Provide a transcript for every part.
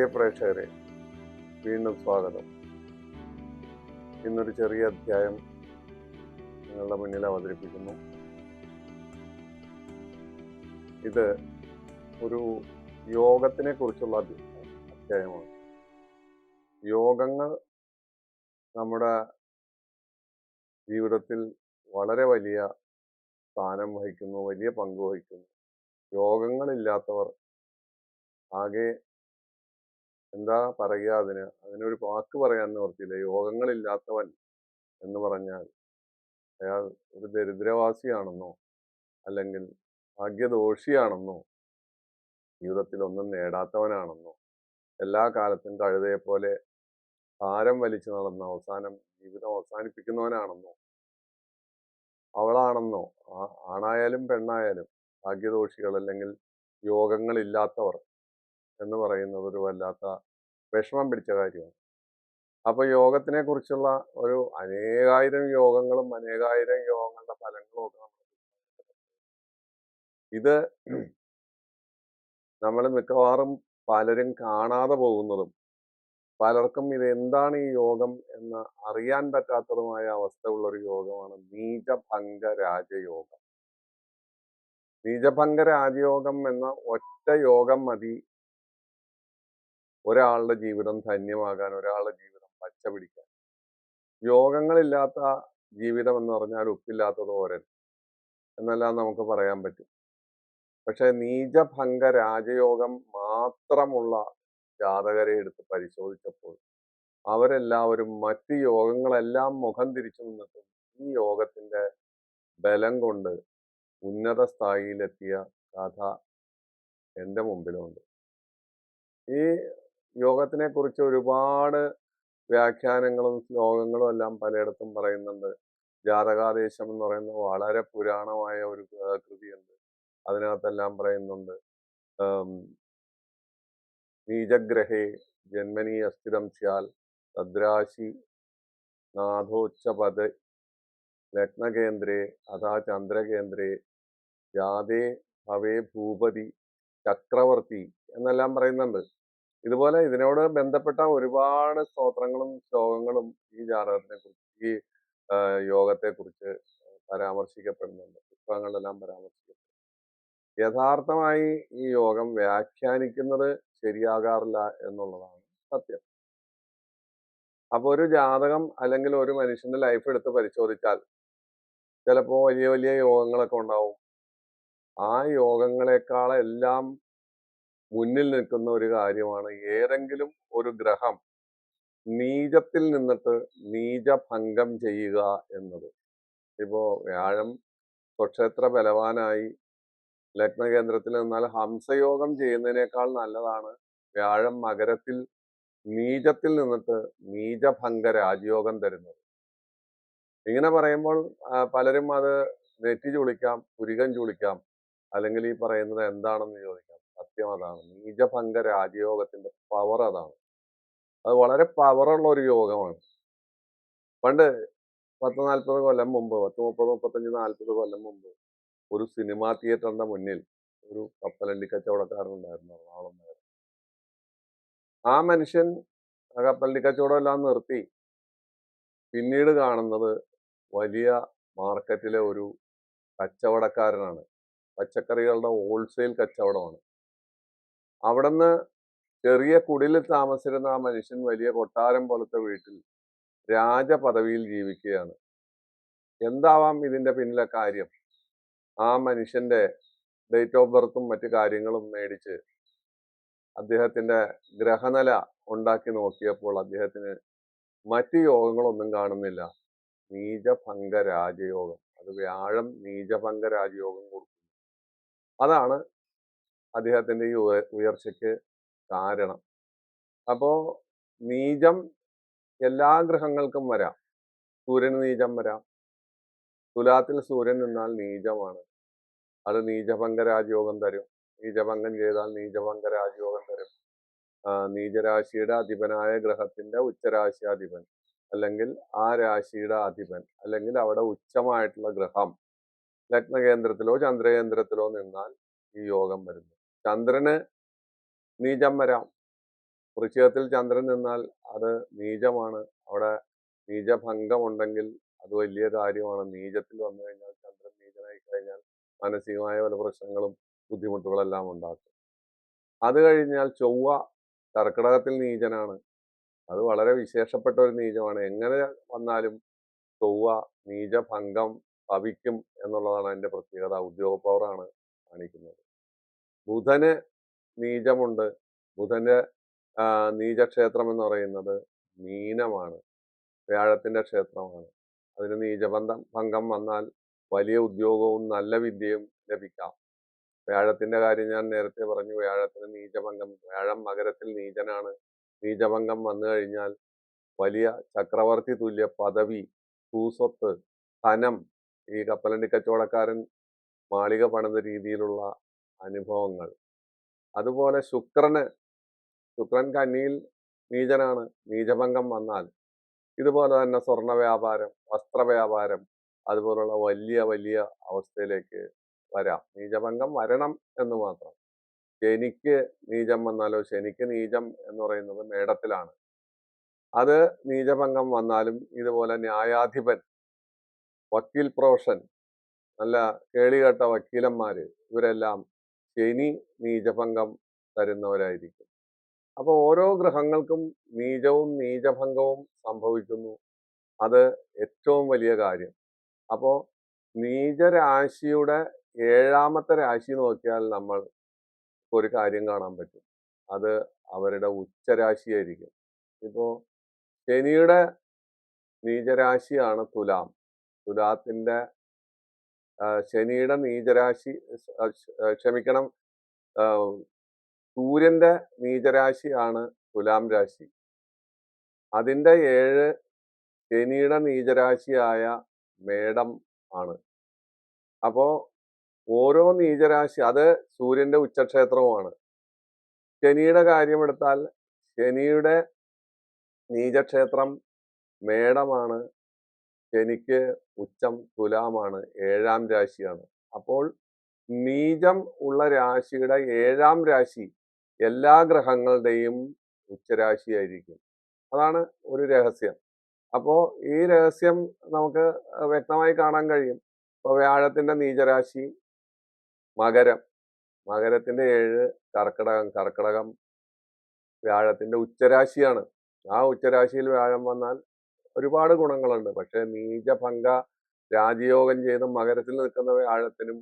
പ്രിയ പ്രേക്ഷകരെ വീണ്ടും സ്വാഗതം. ഇന്നൊരു ചെറിയ അധ്യായം നിങ്ങളുടെ മുന്നിൽ അവതരിപ്പിക്കുന്നു. ഇത് ഒരു യോഗത്തിനെ കുറിച്ചുള്ള അധ്യായമാണ്. യോഗങ്ങൾ നമ്മുടെ ജീവിതത്തിൽ വളരെ വലിയ സ്ഥാനം വഹിക്കുന്നു വലിയ പങ്ക് വഹിക്കുന്നു. യോഗങ്ങളില്ലാത്തവർ ആകെ എന്താ പറയുക അതിന്? അതിനൊരു വാക്ക് പറയാൻ നിവർത്തിയില്ല യോഗങ്ങളില്ലാത്തവൻ എന്ന് പറഞ്ഞാൽ അയാൾ ഒരു ദരിദ്രവാസിയാണെന്നോ അല്ലെങ്കിൽ ഭാഗ്യദോഷിയാണെന്നോ ജീവിതത്തിൽ ഒന്നും നേടാത്തവനാണെന്നോ എല്ലാ കാലത്തും കഴുതയെ പോലെ ഭാരം വലിച്ചു നടന്ന അവസാനം ജീവിതം അവസാനിപ്പിക്കുന്നവനാണെന്നോ അവളാണെന്നോ ആണായാലും പെണ്ണായാലും ഭാഗ്യദോഷികൾ അല്ലെങ്കിൽ യോഗങ്ങളില്ലാത്തവർ എന്ന് പറയുന്നത് ഒരു വല്ലാത്ത വിഷമം പിടിച്ച കാര്യമാണ്. അപ്പൊ യോഗത്തിനെ കുറിച്ചുള്ള ഒരു അനേകായിരം യോഗങ്ങളും അനേകായിരം യോഗങ്ങളുടെ ഫലങ്ങളും ഒക്കെ നമ്മൾ ഇത് നമ്മൾ മിക്കവാറും പലരും കാണാതെ പോകുന്നതും പലർക്കും ഇത് എന്താണ് ഈ യോഗം എന്ന് അറിയാൻ പറ്റാത്തതുമായ അവസ്ഥയുള്ള ഒരു യോഗമാണ് നീചഭംഗ രാജയോഗം നീചഭംഗ രാജയോഗം എന്ന ഒറ്റ യോഗം മതി ഒരാളുടെ ജീവിതം ധന്യമാകാൻ ഒരാളുടെ ജീവിതം പച്ച പിടിക്കാൻ യോഗങ്ങളില്ലാത്ത ജീവിതം എന്ന് പറഞ്ഞാൽ ഉപ്പില്ലാത്തത് ഓരൻ. എന്നെല്ലാം നമുക്ക് പറയാൻ പറ്റും. പക്ഷെ നീചഭംഗ രാജയോഗം മാത്രമുള്ള ജാതകരെ എടുത്ത് പരിശോധിച്ചപ്പോൾ അവരെല്ലാവരും മറ്റ് യോഗങ്ങളെല്ലാം മുഖം തിരിച്ചു നിന്നിട്ടും ഈ യോഗത്തിന്റെ ബലം കൊണ്ട് ഉന്നത സ്ഥായിയിലെത്തിയ കഥ എന്റെ മുമ്പിലുണ്ട്. ഈ യോഗത്തിനെ കുറിച്ച് ഒരുപാട് വ്യാഖ്യാനങ്ങളും ശ്ലോകങ്ങളും എല്ലാം പലയിടത്തും പറയുന്നുണ്ട്. ജാതകാദേശം എന്ന് പറയുന്ന വളരെ പുരാണമായ ഒരു കൃതിയുണ്ട്. അതിനകത്തെല്ലാം പറയുന്നുണ്ട്. ആം, നീചഗ്രഹേ ജന്മനി അസ്ഥിരം സ്യാൽ തദ്രാശി നാഥോച്ചപദ ലഗ്നകേന്ദ്രേ അഥാ ചന്ദ്രകേന്ദ്രേ ജാതേ ഭവേ ഭൂപതി ചക്രവർത്തി എന്നെല്ലാം പറയുന്നുണ്ട്. ഇതുപോലെ ഇതിനോട് ബന്ധപ്പെട്ട ഒരുപാട് സ്തോത്രങ്ങളും ശ്ലോകങ്ങളും ഈ ജാതകത്തിനെ കുറിച്ച് ഈ യോഗത്തെ കുറിച്ച് പരാമർശിക്കപ്പെടുന്നുണ്ട്. പുസ്തകങ്ങളിലെല്ലാം പരാമർശിക്കപ്പെടുന്നു യഥാർത്ഥമായി ഈ യോഗം വ്യാഖ്യാനിക്കുന്നത് ശരിയാകാറില്ല എന്നുള്ളതാണ് സത്യം. അപ്പൊ ഒരു ജാതകം അല്ലെങ്കിൽ ഒരു മനുഷ്യന്റെ ലൈഫ് എടുത്ത് പരിശോധിച്ചാൽ ചിലപ്പോൾ വലിയ വലിയ യോഗങ്ങളൊക്കെ ഉണ്ടാവും. ആ യോഗങ്ങളെക്കാളെല്ലാം മുന്നിൽ നിൽക്കുന്ന ഒരു കാര്യമാണ് ഏതെങ്കിലും ഒരു ഗ്രഹം നീചത്തിൽ നിന്നിട്ട് നീചഭംഗം ചെയ്യുക എന്നത്. ഇപ്പോ വ്യാഴം സ്വക്ഷേത്ര ബലവാനായി ലഗ്നകേന്ദ്രത്തിൽ നിന്നാൽ ഹംസയോഗം ചെയ്യുന്നതിനേക്കാൾ നല്ലതാണ് വ്യാഴം മകരത്തിൽ നീചത്തിൽ നിന്നിട്ട് നീചഭംഗ രാജയോഗം തരുന്നത്. ഇങ്ങനെ പറയുമ്പോൾ പലരും അത് നെറ്റി ചുളിക്കാം പുരികം ചുളിക്കാം അല്ലെങ്കിൽ ഈ പറയുന്നത് എന്താണെന്ന് ചോദിക്കാം. സത്യം അതാണ് നീചഭംഗ രാജയോഗത്തിന്റെ പവർ അതാണ്. അത് വളരെ പവറുള്ള ഒരു യോഗമാണ്. പണ്ട് പത്ത് നാൽപ്പത് കൊല്ലം മുമ്പ് പത്ത് മുപ്പത് മുപ്പത്തഞ്ച് നാൽപ്പത് കൊല്ലം മുമ്പ് ഒരു സിനിമാ തിയേറ്ററിന്റെ മുന്നിൽ ഒരു കപ്പലണ്ടി കച്ചവടക്കാരനുണ്ടായിരുന്നു എറണാകുളം ആ മനുഷ്യൻ ആ കപ്പലണ്ടി കച്ചവടം എല്ലാം നിർത്തി. പിന്നീട് കാണുന്നത് വലിയ മാർക്കറ്റിലെ ഒരു കച്ചവടക്കാരനാണ്. പച്ചക്കറികളുടെ ഹോൾസെയിൽ കച്ചവടമാണ്. അവിടുന്ന് ചെറിയ കുടിലിൽ താമസിച്ചിരുന്ന ആ മനുഷ്യൻ വലിയ കൊട്ടാരം പോലത്തെ വീട്ടിൽ രാജപദവിയിൽ ജീവിക്കുകയാണ്. എന്താവാം ഇതിന്റെ പിന്നിലെ കാര്യം? ആ മനുഷ്യന്റെ ഡേറ്റ് ഓഫ് ബർത്തും മറ്റു കാര്യങ്ങളും മേടിച്ച് അദ്ദേഹത്തിന്റെ ഗ്രഹനില ഉണ്ടാക്കി നോക്കിയപ്പോൾ അദ്ദേഹത്തിന് മറ്റ് യോഗങ്ങളൊന്നും കാണുന്നില്ല. നീചഭംഗ രാജയോഗം അത് വ്യാഴം നീചഭംഗ രാജയോഗം കൊടുക്കുന്നു. അതാണ് അദ്ദേഹത്തിന്റെ ഈ ഉയർച്ചയ്ക്ക് കാരണം. അപ്പോൾ നീചം എല്ലാ ഗ്രഹങ്ങൾക്കും വരാം. സൂര്യന് നീചം വരാം. തുലാത്തിൽ സൂര്യൻ നിന്നാൽ നീചമാണ്. അത് നീചഭംഗ രാജയോഗം തരും. നീചഭംഗം ചെയ്താൽ നീചഭംഗ രാജയോഗം തരും. നീചരാശിയുടെ അധിപനായ ഗ്രഹത്തിന്റെ ഉച്ചരാശിയാധിപൻ. അല്ലെങ്കിൽ ആ രാശിയുടെ അധിപൻ. അല്ലെങ്കിൽ അവിടെ ഉച്ചമായിട്ടുള്ള ഗ്രഹം. ലഗ്നകേന്ദ്രത്തിലോ ചന്ദ്രകേന്ദ്രത്തിലോ നിന്നാൽ ഈ യോഗം വരുന്നു. ചന്ദ്രന് നീചം വരാം. വൃശ്ചികത്തിൽ ചന്ദ്രൻ നിന്നാൽ അത് നീചമാണ്. അവിടെ നീചഭംഗമുണ്ടെങ്കിൽ അത് വലിയ കാര്യമാണ്. നീചത്തിൽ വന്നു കഴിഞ്ഞാൽ ചന്ദ്രൻ നീചനായി കഴിഞ്ഞാൽ മാനസികമായ പല പ്രശ്നങ്ങളും ബുദ്ധിമുട്ടുകളെല്ലാം ഉണ്ടാക്കും. അത് കഴിഞ്ഞാൽ ചൊവ്വ കർക്കിടകത്തിൽ നീചനാണ്. അത് വളരെ വിശേഷപ്പെട്ട ഒരു നീചമാണ്. എങ്ങനെ വന്നാലും ചൊവ്വ നീചഭംഗം ഭവിക്കും എന്നുള്ളതാണ് അതിന്റെ പ്രത്യേകത. ഉദ്യോഗ പവറാണ് കാണിക്കുന്നത്. ബുധന് നീചമുണ്ട്. ബുധന്റെ നീചക്ഷേത്രം എന്ന് പറയുന്നത് മീനമാണ്. വ്യാഴത്തിന്റെ ക്ഷേത്രമാണ്. അതിന് നീചബന്ധം ഭംഗം വന്നാൽ വലിയ ഉദ്യോഗവും നല്ല വിദ്യയും ലഭിക്കാം. വ്യാഴത്തിന്റെ കാര്യം ഞാൻ നേരത്തെ പറഞ്ഞു. വ്യാഴത്തിന് നീചഭംഗം വ്യാഴം മകരത്തിൽ നീചനാണ്. നീചഭംഗം വന്നു കഴിഞ്ഞാൽ വലിയ ചക്രവർത്തി തുല്യ പദവി ഭൂസ്വത്ത് ധനം ഈ കപ്പലണ്ടി കച്ചവടക്കാരൻ മാളിക പണിത രീതിയിലുള്ള അനുഭവങ്ങൾ. അതുപോലെ ശുക്രന് ശുക്രൻ കന്നിയിൽ നീചനാണ്. നീചഭംഗം വന്നാൽ ഇതുപോലെ തന്നെ സ്വർണ വ്യാപാരം വസ്ത്ര വ്യാപാരം അതുപോലുള്ള വലിയ വലിയ അവസ്ഥയിലേക്ക് വരാം. നീചഭംഗം വരണം എന്ന് മാത്രം. ശനിക്ക് നീചം വന്നാലോ ശനിക്ക് നീചം എന്ന് പറയുന്നത് മേടത്തിലാണ്. അത് നീചഭംഗം വന്നാലും ഇതുപോലെ ന്യായാധിപൻ വക്കീൽ പ്രൊഫഷൻ നല്ല കേളികെട്ട വക്കീലന്മാർ ഇവരെല്ലാം ശനി നീചഭംഗം തരുന്നവരായിരിക്കും. അപ്പോൾ ഓരോ ഗ്രഹങ്ങൾക്കും നീചവും നീചഭംഗവും സംഭവിക്കുന്നു. അത് ഏറ്റവും വലിയ കാര്യം. അപ്പോൾ നീചരാശിയുടെ ഏഴാമത്തെ രാശി നോക്കിയാൽ നമ്മൾ ഒരു കാര്യം കാണാൻ പറ്റും. അത് അവരുടെ ഉച്ചരാശിയായിരിക്കും. ഇപ്പോൾ ശനിയുടെ നീചരാശിയാണ് തുലാം. തുലാത്തിന്റെ ആ, ശനിയുടെ നീചരാശി ക്ഷമിക്കണം. സൂര്യന്റെ നീചരാശിയാണ് തുലാം രാശി. അതിന്റെ ഏഴ് ശനിയുടെ നീചരാശിയായ മേടം ആണ്. അപ്പോൾ ഓരോ നീചരാശി അത് സൂര്യന്റെ ഉച്ചക്ഷേത്രവുമാണ്. ശനിയുടെ കാര്യമെടുത്താൽ ശനിയുടെ നീചക്ഷേത്രം മേടമാണ്. ശനിക്ക് ഉച്ചം തുലാമാണ് ഏഴാം രാശിയാണ്. അപ്പോൾ നീചം ഉള്ള രാശിയുടെ ഏഴാം രാശി എല്ലാ ഗ്രഹങ്ങളുടെയും ഉച്ചരാശിയായിരിക്കും. അതാണ് ഒരു രഹസ്യം. അപ്പോൾ ഈ രഹസ്യം നമുക്ക് വ്യക്തമായി കാണാൻ കഴിയും. ഇപ്പോൾ വ്യാഴത്തിന്റെ നീചരാശി മകരം. മകരത്തിന്റെ ഏഴ് കർക്കിടകം കർക്കിടകം വ്യാഴത്തിന്റെ ഉച്ചരാശിയാണ്. ആ ഉച്ചരാശിയിൽ വ്യാഴം വന്നാൽ ഒരുപാട് ഗുണങ്ങളുണ്ട്. പക്ഷെ നീചഭംഗ രാജയോഗം ചെയ്ത് മകരത്തിൽ നിൽക്കുന്ന വ്യാഴത്തിനും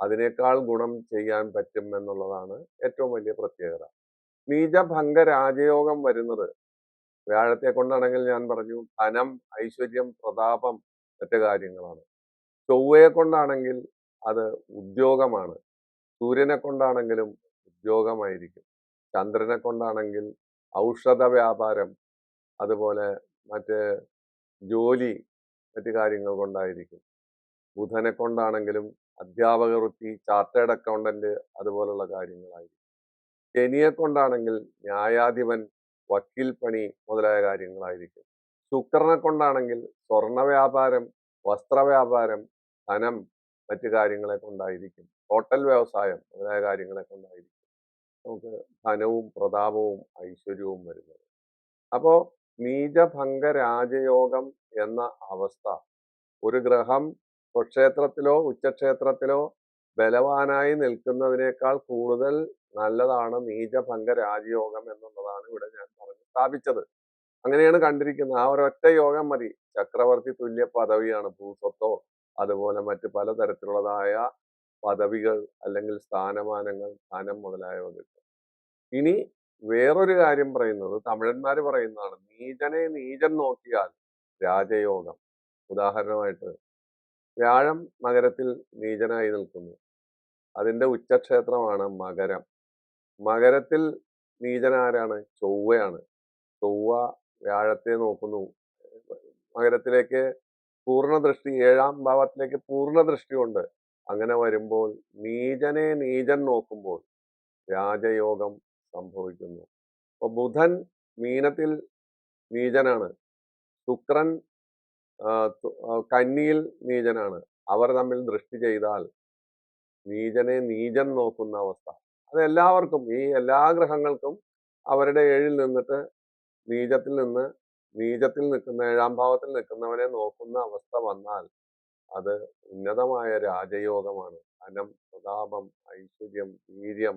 അതിനേക്കാൾ ഗുണം ചെയ്യാൻ പറ്റും എന്നുള്ളതാണ് ഏറ്റവും വലിയ പ്രത്യേകത. നീചഭംഗ രാജയോഗം വരുന്നത് വ്യാഴത്തെ കൊണ്ടാണെങ്കിൽ ഞാൻ പറഞ്ഞു ധനം ഐശ്വര്യം പ്രതാപം മറ്റു കാര്യങ്ങളാണ്. ചൊവ്വയെ കൊണ്ടാണെങ്കിൽ അത് ഉദ്യോഗമാണ്. സൂര്യനെ കൊണ്ടാണെങ്കിലും ഉദ്യോഗമായിരിക്കും. ചന്ദ്രനെ കൊണ്ടാണെങ്കിൽ ഔഷധ വ്യാപാരം അതുപോലെ മറ്റ് ജോലി മറ്റു കാര്യങ്ങൾ കൊണ്ടായിരിക്കും. ബുധനെ കൊണ്ടാണെങ്കിലും അധ്യാപക വൃത്തി ചാർട്ടേഡ് അക്കൗണ്ടന്റ് അതുപോലുള്ള കാര്യങ്ങളായിരിക്കും. ശനിയെ കൊണ്ടാണെങ്കിൽ ന്യായാധിപൻ വക്കീൽ പണി മുതലായ കാര്യങ്ങളായിരിക്കും. ശുക്രനെ കൊണ്ടാണെങ്കിൽ സ്വർണ വ്യാപാരം വസ്ത്ര വ്യാപാരം ധനം മറ്റു കാര്യങ്ങളെ കൊണ്ടായിരിക്കും. ഹോട്ടൽ വ്യവസായം മുതലായ കാര്യങ്ങളെ കൊണ്ടായിരിക്കും. നമുക്ക് ധനവും പ്രതാപവും ഐശ്വര്യവും വരുന്നത്. അപ്പോ നീചഭംഗ രാജയോഗം എന്ന അവസ്ഥ. ഒരു ഗ്രഹം സ്വക്ഷേത്രത്തിലോ ഉച്ചക്ഷേത്രത്തിലോ ബലവാനായി നിൽക്കുന്നതിനേക്കാൾ കൂടുതൽ നല്ലതാണ് നീചഭംഗ രാജയോഗം എന്നുള്ളതാണ് ഇവിടെ ഞാൻ പറഞ്ഞു സ്ഥാപിച്ചത്. അങ്ങനെയാണ് കണ്ടിരിക്കുന്നത്. ആ ഒരൊറ്റ യോഗം മതി. ചക്രവർത്തി തുല്യ പദവിയാണ്. ഭൂസ്വത്തോ അതുപോലെ മറ്റ് പലതരത്തിലുള്ളതായ പദവികൾ അല്ലെങ്കിൽ സ്ഥാനമാനങ്ങൾ സ്ഥാനം മുതലായവ കിട്ടും. ഇനി വേറൊരു കാര്യം പറയുന്നത് തമിഴന്മാര് പറയുന്നതാണ് നീചനെ നീചൻ നോക്കിയാൽ രാജയോഗം. ഉദാഹരണമായിട്ട് വ്യാഴം നഗരത്തിൽ നീചനായി നിൽക്കുന്നു. അതിന്റെ ഉച്ചക്ഷേത്രമാണ് മകരം. മകരത്തിൽ നീചനാരാണ്? ചൊവ്വയാണ്. ചൊവ്വ വ്യാഴത്തെ നോക്കുന്നു. മകരത്തിലേക്ക് പൂർണ ദൃഷ്ടി ഏഴാം ഭാവത്തിലേക്ക് പൂർണ ദൃഷ്ടിയുണ്ട് അങ്ങനെ വരുമ്പോൾ നീചനെ നീചൻ നോക്കുമ്പോൾ രാജയോഗം സംഭവിക്കുന്നു. അപ്പൊ ബുധൻ മീനത്തിൽ നീചനാണ്. ശുക്രൻ കന്നിയിൽ നീചനാണ്. അവർ തമ്മിൽ ദൃഷ്ടി ചെയ്താൽ നീചനെ നീചൻ നോക്കുന്ന അവസ്ഥ. അത് എല്ലാവർക്കും ഈ എല്ലാ ഗ്രഹങ്ങൾക്കും അവരുടെ ഏഴിൽ നിന്നിട്ട് നീചത്തിൽ നിന്ന് നീചത്തിൽ നിൽക്കുന്ന ഏഴാം ഭാവത്തിൽ നിൽക്കുന്നവനെ നോക്കുന്ന അവസ്ഥ വന്നാൽ അത് ഉന്നതമായ രാജയോഗമാണ്. ധനം പ്രതാപം ഐശ്വര്യം വീര്യം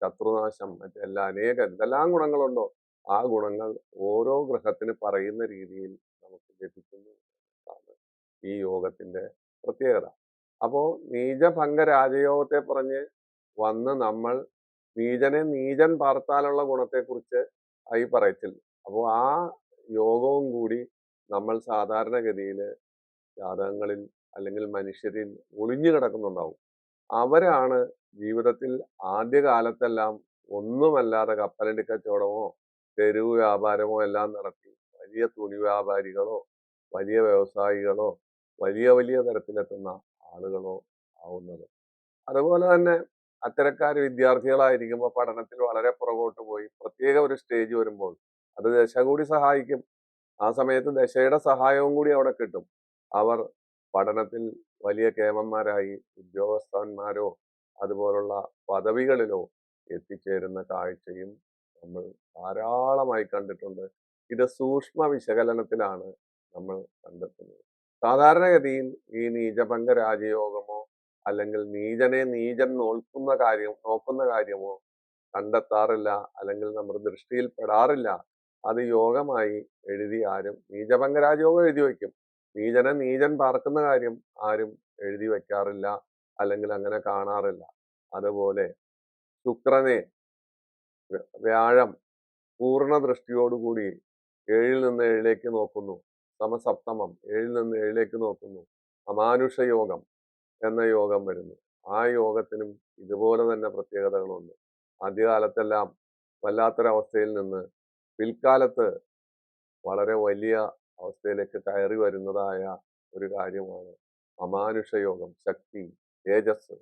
ശത്രുനാശം മറ്റെല്ലാ അനേക എന്തെല്ലാം ഗുണങ്ങളുണ്ടോ ആ ഗുണങ്ങൾ ഓരോ ഗ്രഹത്തിന് പറയുന്ന രീതിയിൽ നമുക്ക് ലഭിക്കുന്നു ഈ യോഗത്തിന്റെ പ്രത്യേകത. അപ്പോ നീചഭംഗ രാജയോഗത്തെ പറഞ്ഞ് വന്ന് നമ്മൾ നീചനെ നീചൻ പാർത്താലുള്ള ഗുണത്തെക്കുറിച്ച് ആയി പറയത്തില്ല. അപ്പോൾ ആ യോഗവും കൂടി നമ്മൾ സാധാരണഗതിയിൽ ജാതകങ്ങളിൽ അല്ലെങ്കിൽ മനുഷ്യരിൽ ഒളിഞ്ഞു കിടക്കുന്നുണ്ടാവും. അവരാണ് ജീവിതത്തിൽ ആദ്യകാലത്തെല്ലാം ഒന്നുമല്ലാതെ കപ്പലണ്ടി കച്ചവടമോ തെരുവ് വ്യാപാരമോ എല്ലാം നടത്തി. വലിയ തുണി വ്യാപാരികളോ വലിയ വ്യവസായികളോ വലിയ വലിയ തരത്തിലെത്തുന്ന ആളുകളോ ആവുന്നത്. അതുപോലെ തന്നെ അത്തരക്കാർ വിദ്യാർത്ഥികളായിരിക്കുമ്പോൾ പഠനത്തിൽ വളരെ പുറകോട്ട് പോയി പ്രത്യേക ഒരു സ്റ്റേജ് വരുമ്പോൾ അത് ദശ കൂടി സഹായിക്കും. ആ സമയത്ത് ദശയുടെ സഹായവും കൂടി അവിടെ കിട്ടും. അവർ പഠനത്തിൽ വലിയ കേമന്മാരായി ഉദ്യോഗസ്ഥന്മാരോ അതുപോലുള്ള പദവികളിലോ എത്തിച്ചേരുന്ന കാഴ്ചയും നമ്മൾ ധാരാളമായി കണ്ടിട്ടുണ്ട്. ഇത് സൂക്ഷ്മ വിശകലനത്തിലാണ് നമ്മൾ കണ്ടെത്തുന്നത്. സാധാരണഗതിയിൽ ഈ നീചഭംഗ രാജയോഗമോ അല്ലെങ്കിൽ നീചനെ നീചൻ നോക്കുന്ന കാര്യം നോക്കുന്ന കാര്യമോ കണ്ടെത്താറില്ല അല്ലെങ്കിൽ നമ്മുടെ ദൃഷ്ടിയിൽ പെടാറില്ല അത് യോഗമായി എഴുതി ആരും നീചഭംഗ രാജയോഗം എഴുതി വയ്ക്കും. നീചനെ നീചൻ പാർക്കുന്ന കാര്യം ആരും എഴുതി വെക്കാറില്ല അല്ലെങ്കിൽ അങ്ങനെ കാണാറില്ല. അതുപോലെ ശുക്രനെ വ്യ- വ്യാഴം പൂർണ ദൃഷ്ടിയോടുകൂടി ഏഴിൽ നിന്ന് ഏഴിലേക്ക് നോക്കുന്നു. സമസപ്തമം ഏഴിൽ നിന്ന് ഏഴിലേക്ക് നോക്കുന്നു. അമാനുഷ യോഗം എന്ന യോഗം വരുന്നു. ആ യോഗത്തിനും ഇതുപോലെ തന്നെ പ്രത്യേകതകളുണ്ട്. ആദ്യകാലത്തെല്ലാം വല്ലാത്തൊരവസ്ഥയിൽ നിന്ന് പിൽക്കാലത്ത് വളരെ വലിയ അവസ്ഥയിലേക്ക് കയറി വരുന്നതായ ഒരു കാര്യമാണ്. അമാനുഷയോഗം ശക്തി തേജസ്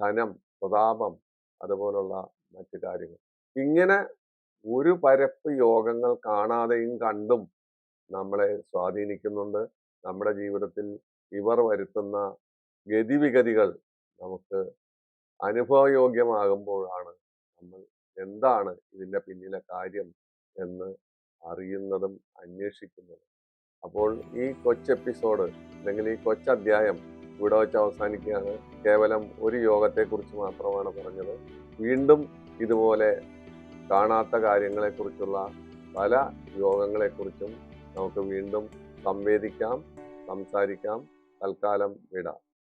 ധനം പ്രതാപം അതുപോലുള്ള മറ്റു കാര്യങ്ങൾ. ഇങ്ങനെ ഒരു പരപ്പ് യോഗങ്ങൾ കാണാതെയും കണ്ടും നമ്മളെ സ്വാധീനിക്കുന്നുണ്ട്. നമ്മുടെ ജീവിതത്തിൽ ഇവർ വരുത്തുന്ന ഗതിവിഗതികൾ നമുക്ക് അനുഭവയോഗ്യമാകുമ്പോഴാണ് നമ്മൾ എന്താണ് ഇതിന്റെ പിന്നിലെ കാര്യം എന്ന് അറിയുന്നതും അന്വേഷിക്കുന്നതും. അപ്പോൾ ഈ കൊച്ചെപ്പിസോഡ് അല്ലെങ്കിൽ ഈ കൊച്ചധ്യായം ഇവിടെ വെച്ച് അവസാനിക്കുകയാണ്. കേവലം ഒരു യോഗത്തെക്കുറിച്ച് മാത്രമാണ് പറഞ്ഞത്. വീണ്ടും ഇതുപോലെ കാണാത്ത കാര്യങ്ങളെക്കുറിച്ചുള്ള പല യോഗങ്ങളെക്കുറിച്ചും നമുക്ക് വീണ്ടും സംവേദിക്കാം സംസാരിക്കാം. തൽക്കാലം വിടാം.